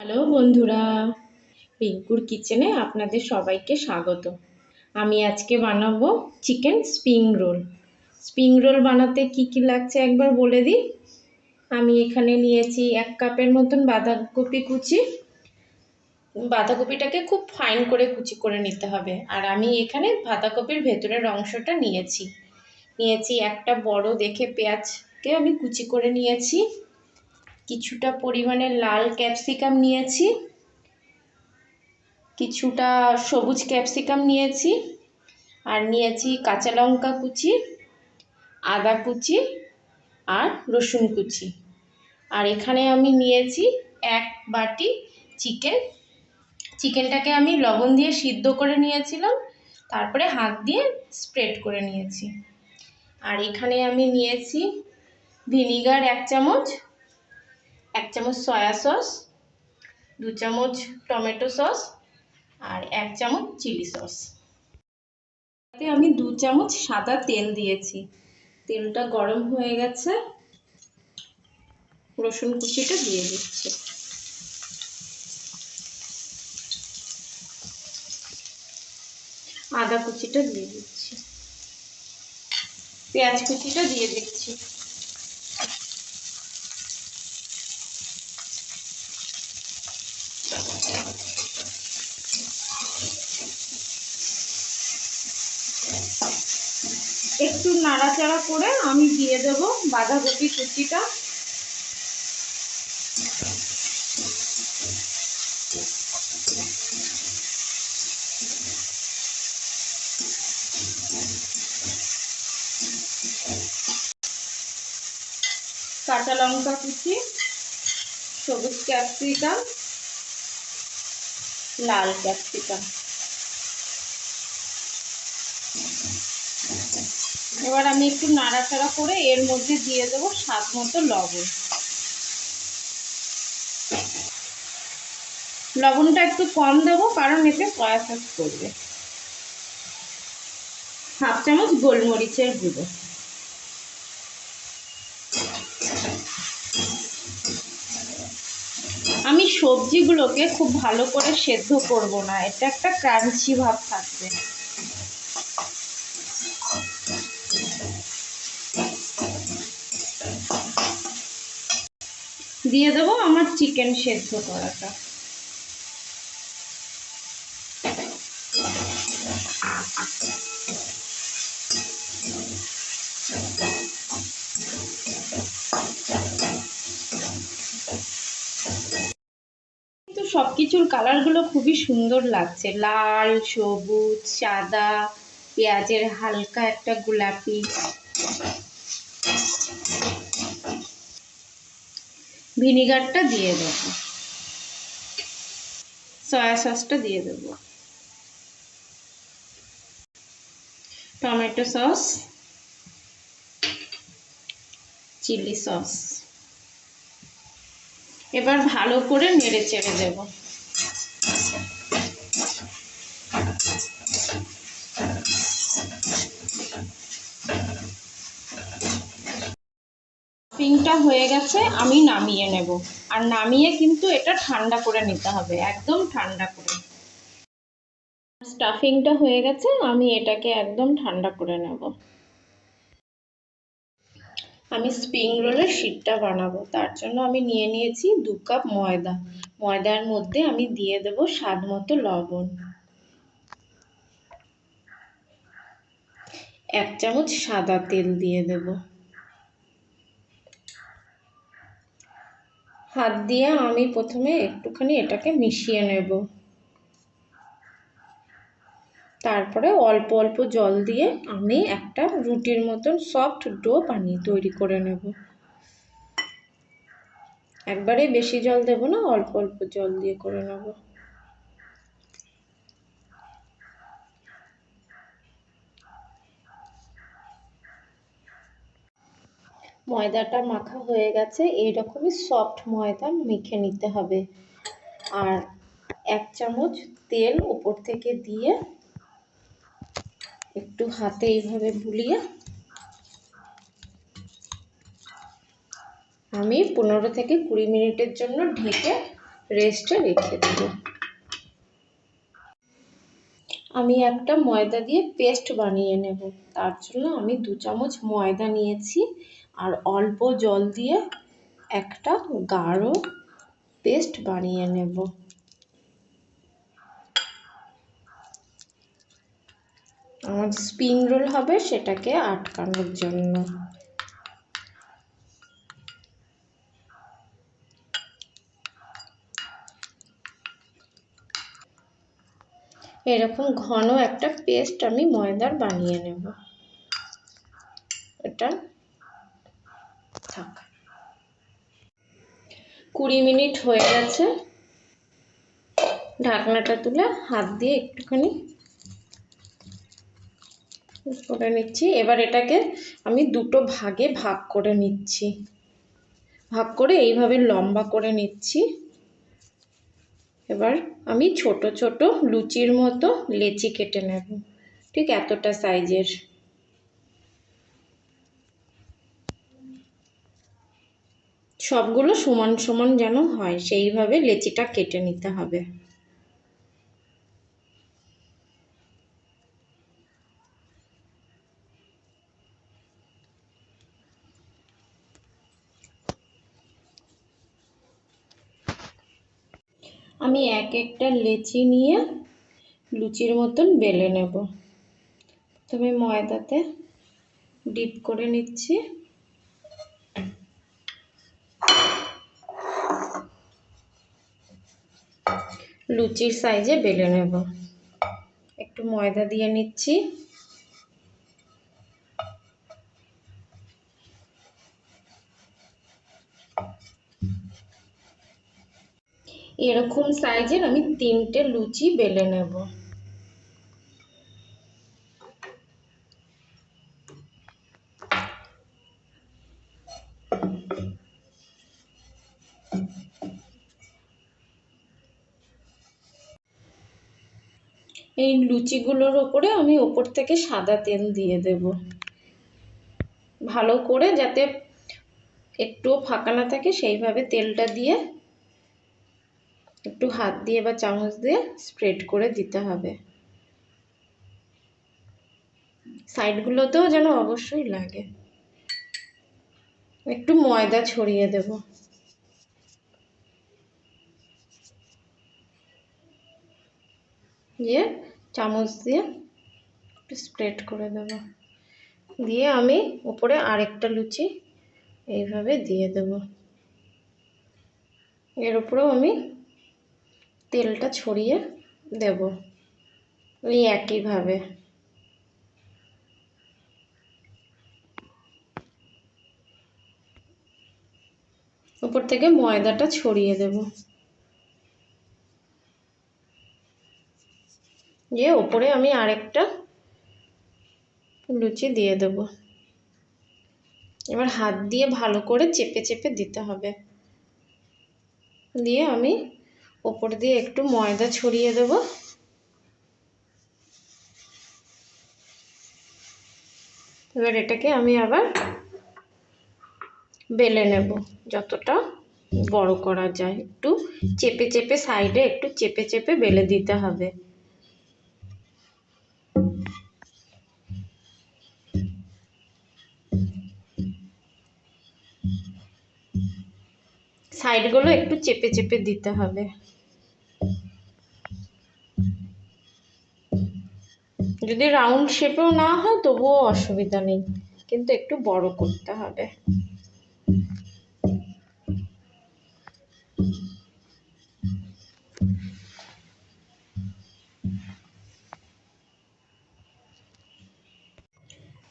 Hello বন্ধুরা রিঙ্কুর কিচেনে আপনাদের সবাইকে স্বাগত। আমি আজকে বানাবো chicken spring roll. Spring roll বানাতে কি কি লাগছে একবার বলে দিই। আমি এখানে নিয়েছি এক কাপের মতন বাঁধাকপি কুচি। বাঁধাকপিটাকে খুব ফাইন করে কুচি করে নিতে হবে। আর আমি এখানে বাঁধাকপির ভেতরের অংশটা নিয়েছি। নিয়েছি একটা বড় দেখে পেঁয়াজকে আমি কুচি করে নিয়েছি। কিছুটা পরিমাণে লাল ক্যাপসিকাম নিয়েছি, কিছুটা সবুজ ক্যাপসিকাম নিয়েছি, আর নিয়েছি কাঁচা লঙ্কা কুচি, আদা কুচি আর রসুন কুচি। আর এখানে আমি নিয়েছি এক বাটি চিকেন। চিকেনটাকে আমি লবণ দিয়ে সিদ্ধ করে নিয়েছিলাম, তারপরে হাত দিয়ে স্প্রেড করে নিয়েছি। আর এখানে আমি নিয়েছি ভিনিগার এক চামচ এক চামচ সয়া সস দু চামচ টমেটো সস আর এক চামচ চিলি সস তাতে আমি দু চামচ সাদা তেল দিয়েছি। তেলটা গরম হয়ে গেছে। রসুন কুচিটা দিয়ে দিচ্ছি। আদা কুচিটা দিয়ে দিচ্ছি। পেঁয়াজ কুচিটা দিয়ে দিচ্ছি একটু নাড়াচাড়া করে আমি দিয়ে দেব বাঁধাকপি কুচিটা। কাঁচা লঙ্কা কুচি সবুজ ক্যাপসিকাম লাল ক্যাপসিকাম। এবার আমি একটু নাড়াচাড়া করে এর মধ্যে দিয়ে দেবো স্বাদ মতো লবণ। লবণটা একটু কম দেবো, কারণ এতে সয়া সস করবে। হাফ চামচ গোলমরিচের গুঁড়ো। আমি সবজিগুলোকে খুব ভালো করে সেদ্ধ করব না, এটা একটা ক্রাঞ্চি ভাব থাকবে। দিয়ে দেবো আমার চিকেন সেদ্ধ করাটা। সব কিছুর কালারগুলো খুবই সুন্দর লাগছে। লাল, সবুজ, সাদা, পেঁয়াজের হালকা একটা গোলাপি। ভিনিগারটা দিয়ে দেব। সয়া সসটা দিয়ে দেব। Tomato sauce, chilli sauce. এবার ভালো করে নেড়ে চেড়ে দেব। পিংটা হয়ে গেছে, আমি নামিয়ে নেব। আর নামিয়ে কিন্তু এটা ঠান্ডা করে নিতে হবে, একদম ঠান্ডা করে। স্টাফিংটা হয়ে গেছে, আমি এটাকে একদম ঠান্ডা করে নেব। আমি স্প্রিং রোলের শিটটা বানাবো, তার জন্য আমি নিয়ে নিয়েছি দু কাপ ময়দা। ময়দার মধ্যে আমি দিয়ে দেব স্বাদ মতো লবণ। এক চামচ সাদা তেল দিয়ে দেব। হাত দিয়ে আমি প্রথমে একটুখানি এটাকে মিশিয়ে নেব। তারপরে অল্প অল্প জল দিয়ে আমি একটা রুটির মতন সফট ডো বানিয়ে তৈরি করে নেব। একবারে বেশি জল দেব না, অল্প অল্প জল দিয়ে করে নেব। ময়দাটা মাখা হয়ে গেছে, এইরকমই সফট ময়দা মেখে নিতে হবে। আর এক চামচ তেল উপর থেকে দিয়ে একটু হাতে এইভাবে বুলিয়ে আমি পনেরো থেকে কুড়ি মিনিটের জন্য ঢেকে রেস্টে রেখে দেবো। আমি একটা ময়দা দিয়ে পেস্ট বানিয়ে নেব। তার জন্য আমি দু চামচ ময়দা নিয়েছি। আর অল্প জল দিয়ে একটা গাঢ় পেস্ট বানিয়ে নেব। আমার স্প্রিং রোল হবে সেটাকে আটকানোর জন্য। এরকম ঘন একটা পেস্ট আমি ময়দার বানিয়ে নেব। এটা থাক কুড়ি মিনিট হয়ে গেছে। ঢাকনাটা তুলে হাত দিয়ে একটুখানি করে নিচ্ছি। এবার এটাকে আমি দুটো ভাগে ভাগ করে নিচ্ছি। ভাগ করে এইভাবে লম্বা করে নিচ্ছি। এবার আমি ছোট ছোট লুচির মতো লেচি কেটে নেব। ঠিক এতটা সাইজের সবগুলো সমান সমান যেন হয়, সেইভাবে লেচিটা কেটে নিতে হবে। আমি এক একটা লেচি নিয়ে লুচির মতন বেলে নেব। প্রথমে ময়দাতে ডিপ করে নিচ্ছি। লুচির সাইজে বেলে নেব। একটু ময়দা দিয়ে নিচ্ছি। এরকম সাইজের আমি তিনটে লুচি বেলে নেব। এই লুচিগুলোর ওপরে আমি ওপর থেকে সাদা তেল দিয়ে দেব। ভালো করে যাতে একটুও ফাঁকা না থাকে, সেইভাবে তেলটা দিয়ে একটু হাত দিয়ে বা চামচ দিয়ে স্প্রেড করে দিতে হবে। সাইডগুলোতেও যেন অবশ্যই লাগে। একটু ময়দা ছড়িয়ে দেব। দিয়ে চামচ দিয়ে একটু স্প্রেড করে দেব। দিয়ে আমি উপরে আরেকটা লুচি এইভাবে দিয়ে দেব। এর উপরেও আমি তেলটা ছড়িয়ে দেব ওই একইভাবে। উপর থেকে ময়দাটা ছড়িয়ে দেব। দিয়ে ওপরে আমি আরেকটা লুচি দিয়ে দেব। এবার হাত দিয়ে ভালো করে চেপে চেপে দিতে হবে। দিয়ে আমি ওপর দিয়ে একটু ময়দা ছড়িয়ে দেব। এবার এটাকে আমি আবার বেলে নেব, যতটা বড় করা যায়। একটু চেপে চেপে সাইডে একটু চেপে চেপে বেলে দিতে হবে। সাইডগুলো একটু চেপে চেপে দিতে হবে। যদি রাউন্ড শেপেও না হয় তবুও অসুবিধা নেই, কিন্তু একটু বড় করতে হবে।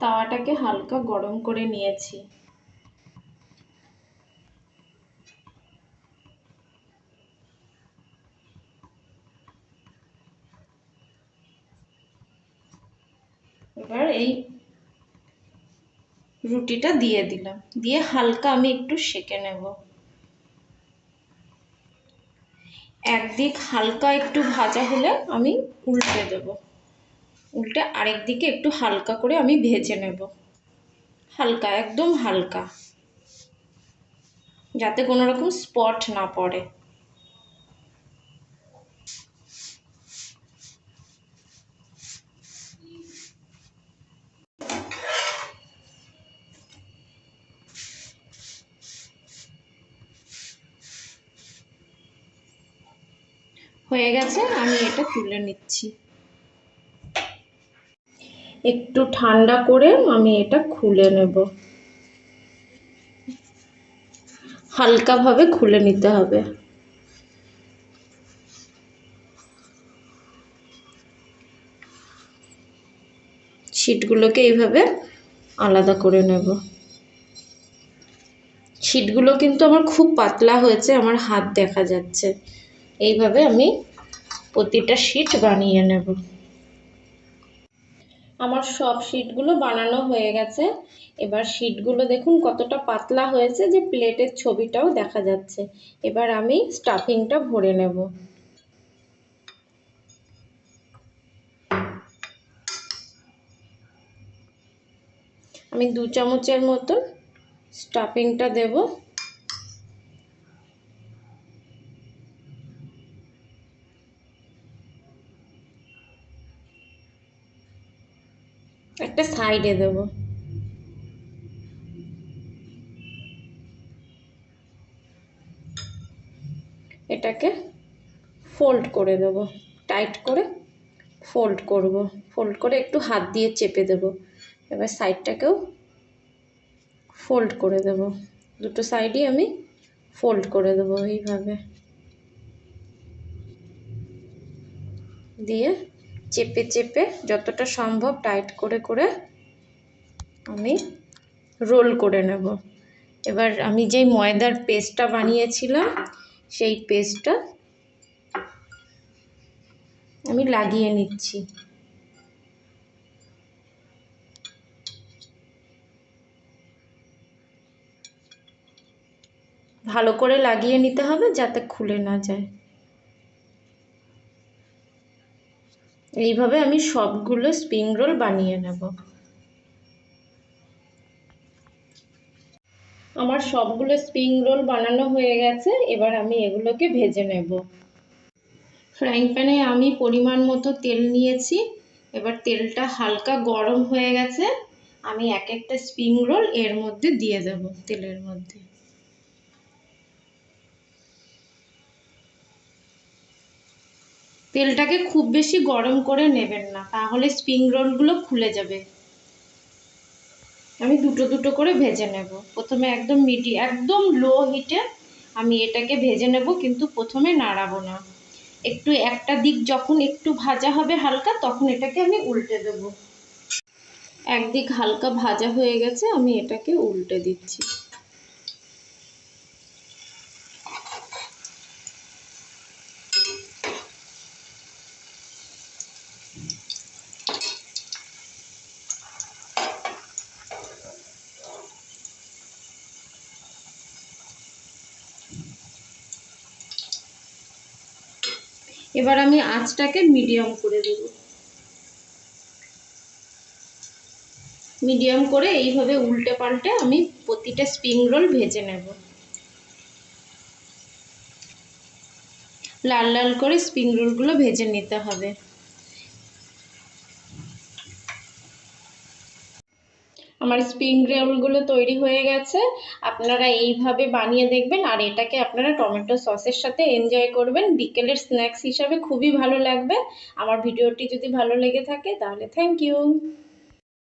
তাওয়াটাকে হালকা গরম করে নিয়েছি এবার এই রুটিটা দিয়ে দিলাম। দিয়ে হালকা আমি একটু সেকে নেব। একদিক হালকা একটু ভাজা হলে আমি উল্টে দেব। উল্টে আরেক দিকে একটু হালকা করে আমি ভেজে নেব। হালকা, একদম হালকা। যাতে কোনো রকম স্পট না পড়ে। হয়ে গেছে, আমি এটা তুলে নিচ্ছি। একটু ঠান্ডা করে আমি এটা খুলে নেব। হালকাভাবে খুলে নিতে হবে। শিটগুলোকে এইভাবে আলাদা করে নেব। শিটগুলো কিন্তু আমার খুব পাতলা হয়েছে, আমার হাত দেখা যাচ্ছে। এইভাবে আমি প্রতিটা শিট বানিয়ে নেব। আমার সব শিটগুলো বানানো হয়ে গেছে। এবার শিটগুলো দেখুন কতটা পাতলা হয়েছে যে প্লেটের ছবিটাও দেখা যাচ্ছে। এবার আমি স্টাফিংটা ভরে নেব। আমি দু চামচের মতন স্টাফিংটা দেব একটা সাইডে দেব। এটাকে ফোল্ড করে দেব। টাইট করে ফোল্ড করব। ফোল্ড করে একটু হাত দিয়ে চেপে দেব। এবার সাইডটাকেও ফোল্ড করে দেব। দুটো সাইডই আমি ফোল্ড করে দেব এইভাবে। দিয়ে চেপে চেপে যতটা সম্ভব টাইট করে করে আমি রোল করে নেব। এবার আমি যেই ময়দার পেস্টটা বানিয়েছিলাম, সেই পেস্টটা আমি লাগিয়ে নিচ্ছি। ভালো করে লাগিয়ে নিতে হবে যাতে খুলে না যায়। এইভাবে আমি সবগুলো স্প্রিং রোল বানিয়ে নেব। আমার সবগুলো স্প্রিং রোল বানানো হয়ে গেছে, এবার আমি এগুলোকে ভেজে নেব। ফ্রাইং প্যানে আমি পরিমাণ মতো তেল নিয়েছি, এবার তেলটা হালকা গরম হয়ে গেছে, আমি এক একটা স্প্রিং রোল এর মধ্যে দিয়ে দেব তেলের মধ্যে। তেলটাকে খুব বেশি গরম করে নেবেন না, তাহলে স্প্রিং রোলগুলো খুলে যাবে। আমি দুটো দুটো করে ভেজে নেব। প্রথমে একদম মিডি, একদম লো হিটে আমি এটাকে ভেজে নেব, কিন্তু প্রথমে নাড়াবো না। একটু একটা দিক যখন একটু ভাজা হবে হালকা, তখন এটাকে আমি উল্টে দেব। একদিক হালকা ভাজা হয়ে গেছে, আমি এটাকে উল্টে দিচ্ছি। এবার আমি আঁচটাকে মিডিয়াম করে দেব। মিডিয়াম করে এইভাবে উল্টে পাল্টে আমি প্রতিটা স্প্রিং রোল ভেজে নেব। লাল লাল করে স্প্রিং রোলগুলো ভেজে নিতে হবে। আমার স্প্রিং রোলগুলো তৈরি হয়ে গেছে। আপনারা এইভাবে বানিয়ে দেখবেন আর এটাকে আপনারা টমেটো সসের সাথে এনজয় করবেন। বিকেলের স্ন্যাক্স হিসাবে খুবই ভালো লাগবে। আমার ভিডিওটি যদি ভালো লেগে থাকে তাহলে থ্যাংক ইউ